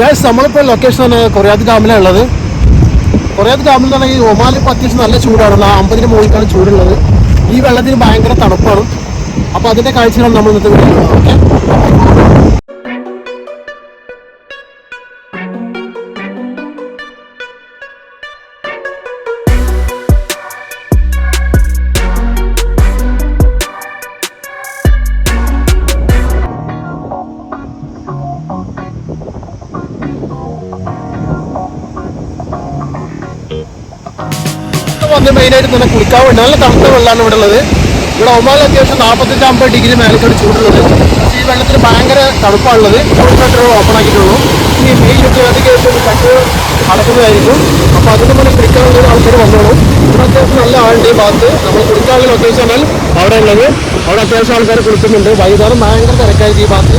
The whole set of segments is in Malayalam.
ഗൈസ് നമ്മളിപ്പോൾ ലൊക്കേഷൻ കൊറിയാത്ത് ഡാമിലാണ് ഉള്ളത്. കൊറിയാത്ത് ഡാമിൽ എന്ന് പറഞ്ഞാൽ ഈ ഒമാലിപ്പോൾ അത്യാവശ്യം നല്ല ചൂടാണ്. ആ അമ്പതിന് മുകളിലാണ് ചൂടുള്ളത്. ഈ വെള്ളത്തിന് ഭയങ്കര തണുപ്പാണ്. അപ്പോൾ അതിന്റെ കാഴ്ചകളാണ് നമ്മൾ ഇന്നത്തെ വീഡിയോ ഓക്കെ വന്ന് മെയിനായിട്ട് തന്നെ കുളിക്കാൻ വേണ്ടി. നല്ല തണുത്ത വെള്ളമാണ് ഇവിടെ ഉള്ളത്. ഇവിടെ ഒമാലിൽ അത്യാവശ്യം നാൽപ്പത്തഞ്ച് അമ്പത് ഡിഗ്രി മേലേക്കാണ് ചൂടുള്ളത്. പക്ഷേ ഈ വെള്ളത്തിന് ഭയങ്കര തണുപ്പാണുള്ളത്. Shutter open ആക്കിയിട്ടുള്ളൂ. ഈ മെയിൻ ഇരുപത്തി കട്ട് ഷട്ടർ അടക്കുന്നതായിരിക്കും. അപ്പോൾ അതിന് മുന്നേ കുളിക്കാനുള്ള ആൾക്കാർ വന്നോളൂ. ഇവിടെ അത്യാവശ്യം നല്ല ആളുടെ ഭാഗത്ത്. നമ്മൾ കുളിക്കാനുള്ള ലൊക്കേഷൻ അവിടെ ഉള്ളത്. അവിടെ അത്യാവശ്യം ആൾക്കാർ കുളിക്കുന്നുണ്ട്. വൈകുന്നേരം ഭയങ്കര തിരക്കായിരിക്കും ഈ ഭാഗത്ത്.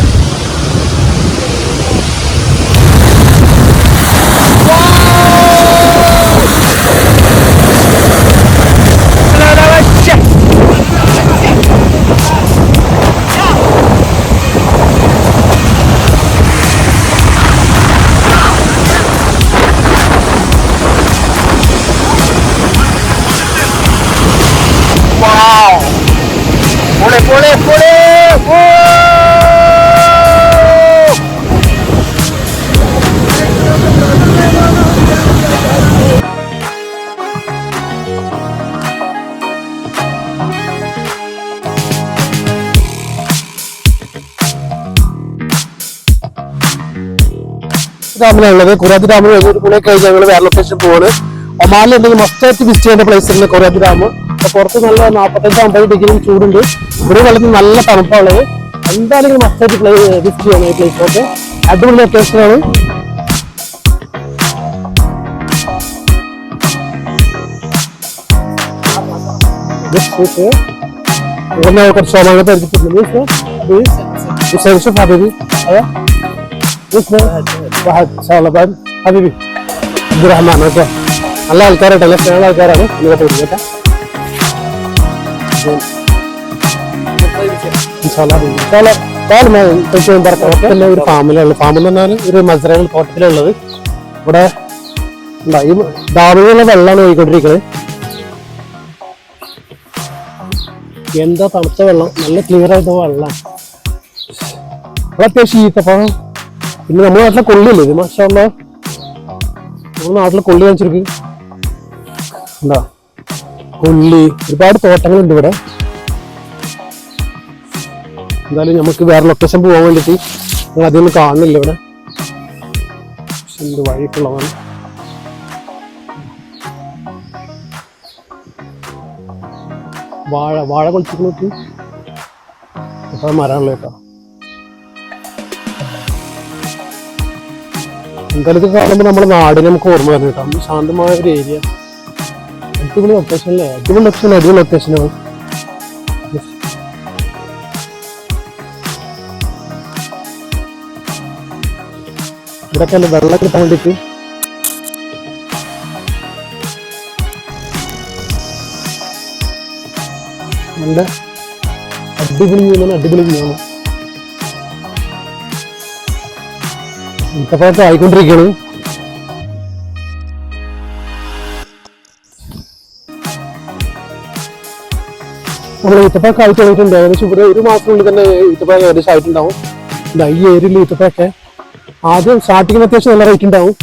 ഡാമിലാണുള്ളത് കുരാത്തി ഡാമിൽ ഒരു മണിയൊക്കെ കഴിഞ്ഞ് ഞങ്ങൾ വേറെ ലൊക്കേഷൻ പോവാണ്. എന്തെങ്കിലും മസ്റ്റ് ആയിട്ട് വിസിറ്റ് ചെയ്യേണ്ട പ്ലേസ് ഉണ്ട് കുരാത്തി ഡാം. പുറത്ത് നല്ല നാൽപ്പത്തഞ്ച് അമ്പത് ഡിഗ്രി ചൂടുണ്ട്. ഇവിടെ വെള്ളത്തിൽ നല്ല തണുപ്പാണുള്ളത് എന്തായാലും മസ്റ്റ് ആയിട്ട് പ്ലേ വിസിറ്റ് ചെയ്യണം ഈ പ്ലേസ് ഓക്കെ അടിപൊളി ലൊക്കേഷനാണ് കുറച്ച് സോമാനത്തെ എടുത്തിട്ടുണ്ട് സെൻസ് ഫാദർ അതെ വാഹദ് ഷാളബാദ് ഹബീബി അബ്ദുറഹ്മാൻ ഓക്കെ നല്ല ആൾക്കാരായിട്ട് നല്ല സ്നേഹ ആൾക്കാരാണ്. ഇന്നത്തെ കുട്ടിയൊക്കെ കോട്ടയിലെ ഒരു ഫാമിലുള്ള ഫാമിൽ നിന്നാണ് ഒരു മസറകൾ കോട്ടത്തിലുള്ളത് ഇവിടെ എന്താ ഈ ഡാമിലുള്ള വെള്ളമാണ് പോയിക്കൊണ്ടിരിക്കുന്നത് എന്താ തണുത്ത വെള്ളം? നല്ല ക്ലിയർ ആയിട്ട് വെള്ളം. ഇവിടെ അത്യാവശ്യം ഈത്തപ്പഴം പിന്നെ നമ്മുടെ നാട്ടിലെ കൊള്ളിയല്ലേ ഇത്? മാഷാള്ള നമ്മുടെ നാട്ടിലെ കൊള്ളി കാണിച്ചിരിക്കും. എന്താ? കൊള്ളി. ഒരുപാട് തോട്ടങ്ങളുണ്ട് ഇവിടെ. എന്തായാലും നമുക്ക് വേറെ ലൊക്കേഷൻ പോകാൻ വേണ്ടിയിട്ട് ഞങ്ങൾ അധികം കാണുന്നില്ല ഇവിടെ. എന്ത് വഴിക്കുള്ളതാണ്. വാഴ വാഴ കൊളിച്ചിട്ട് നോക്കി മരമുള്ള എന്തായാലും ഇത് കാണുമ്പോൾ നമ്മുടെ നാടിനെ നമുക്ക് ഓർമ്മ വരുന്നു കേട്ടോ. ശാന്തമായ ഒരു ഏരിയ അടിപൊളി ലൊക്കേഷൻ അല്ലേ? അടിപൊളി ലൊക്കേഷൻ അടിപൊളി ലൊക്കേഷനാണ് ഇവിടെയൊക്കെ അല്ലേ വെള്ളം കിട്ടാൻ വേണ്ടിയിട്ട്. നല്ല അടിപൊളി മീനാണ് അടിപൊളി മീനാണ് ഇതൊക്കെ ആയിക്കൊണ്ടിരിക്കുകയാണ്. നമ്മൾ ഈത്തപ്പഴൊക്കെ ആയി തുടങ്ങിയിട്ടുണ്ട്. ഏകദേശം ഇവിടെ ഒരു മാസത്തിനുള്ളിൽ തന്നെ ഈത്തപ്പഴം ഏകദേശം ആയിട്ടുണ്ടാവും. ഇത് ഈ ഏരിയയിൽ ഈത്തപ്പഴൊക്കെ. ആദ്യം സ്റ്റാർട്ടിങ്ങിന് അത്യാവശ്യം നല്ല റേറ്റ് ഉണ്ടാവും.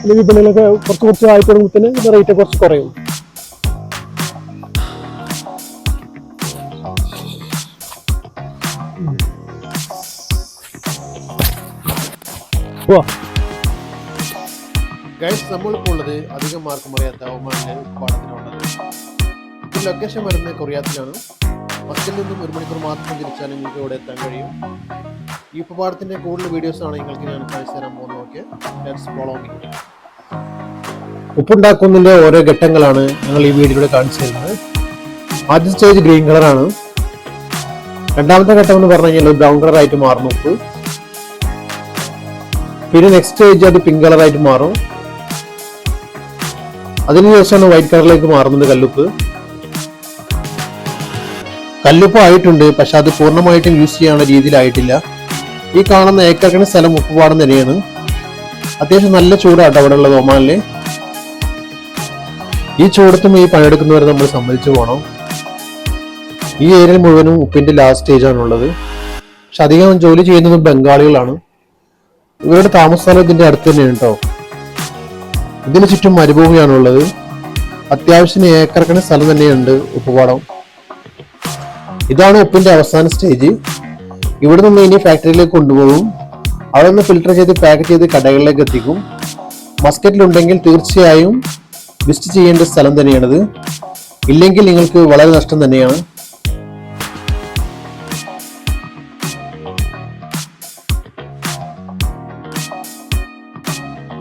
അല്ലെങ്കിൽ വിപണിയിലൊക്കെ കുറച്ച് കുറച്ച് ആയി തുടങ്ങുമ്പോൾ തന്നെ റേറ്റ് കുറച്ച് കുറയും. ഗൈസ് നമ്മളിപ്പോൾ ഉള്ളത് അധികം മാർക്കും അറിയാത്ത ഒമാനിലെ പാടത്തിനുള്ളത് ഈ ലൊക്കേഷൻ വരുന്നത് കൊറിയാത്തിലാണ്. മസ്കിൽ നിന്നും ഒരു മണിക്കൂർ മാത്രം തിരിച്ചാൽ നിങ്ങൾക്ക് ഇവിടെ എത്താൻ കഴിയും. ഈ പാടത്തിന്റെ കൂടുതൽ ആണ് നിങ്ങൾക്ക് ഞാൻ കാണിച്ചു തരാൻ പോകുന്നത്. ഓക്കെ ലെറ്റ്സ് ഫോളോ മീ ഉപ്പുണ്ടാക്കുന്നതിന്റെ ഓരോ ഘട്ടങ്ങളാണ് ഞങ്ങൾ ഈ വീഡിയോയിലൂടെ കാണിച്ചു തരുന്നത്. ആദ്യ സ്റ്റേജ് ഗ്രീൻ കളറാണ്. രണ്ടാമത്തെ ഘട്ടം എന്ന് പറഞ്ഞു കഴിഞ്ഞാൽ ബ്രൗൺ കളറായിട്ട് മാറുന്നു ഉപ്പ്. പിന്നെ നെക്സ്റ്റ് സ്റ്റേജ് അത് പിങ്ക് കളറായിട്ട് മാറും. അതിനുശേഷമാണ് വൈറ്റ് കളറിലേക്ക് മാറുന്നത് കല്ലുപ്പ്. കല്ലുപ്പ് ആയിട്ടുണ്ട് പക്ഷെ അത് പൂർണമായിട്ടും യൂസ് ചെയ്യാനുള്ള രീതിയിലായിട്ടില്ല. ഈ കാണുന്ന ഏക്കർ കണക്കിന് സ്ഥലം ഉപ്പുപാടം തന്നെയാണ്. അത്യാവശ്യം നല്ല ചൂടാട്ടോ അവിടെ ഉള്ളത് ഒമാനിൽ ഈ ചൂടത്തും ഈ പണിയെടുക്കുന്നവരെ നമ്മൾ സമ്മതിച്ചു പോകണം ഈ ഏരിയയിൽ മുഴുവനും ഉപ്പിന്റെ ലാസ്റ്റ് സ്റ്റേജ് ആണുള്ളത്. പക്ഷെ അധികം ജോലി ചെയ്യുന്നത് ബംഗാളികളാണ്. ഇവരുടെ താമസ സ്ഥലം ഇതിന്റെ അടുത്ത് തന്നെയാണ് കേട്ടോ ഇതിന് ചുറ്റും മരുഭൂമിയാണുള്ളത്. അത്യാവശ്യത്തിന് ഏക്കറക്കണ സ്ഥലം തന്നെയുണ്ട് ഉപ്പുപാടം. ഇതാണ് ഉപ്പിന്റെ അവസാന സ്റ്റേജ്. ഇവിടെ നിന്ന് ഇനി ഫാക്ടറിയിലേക്ക് കൊണ്ടുപോകും. അവിടെ നിന്ന് ഫിൽട്ടർ ചെയ്ത് പാക്ക് ചെയ്ത് കടകളിലേക്ക് എത്തിക്കും. മസ്കറ്റിലുണ്ടെങ്കിൽ തീർച്ചയായും വിസിറ്റ് ചെയ്യേണ്ട സ്ഥലം തന്നെയാണിത്. ഇല്ലെങ്കിൽ നിങ്ങൾക്ക് വളരെ നഷ്ടം തന്നെയാണ്.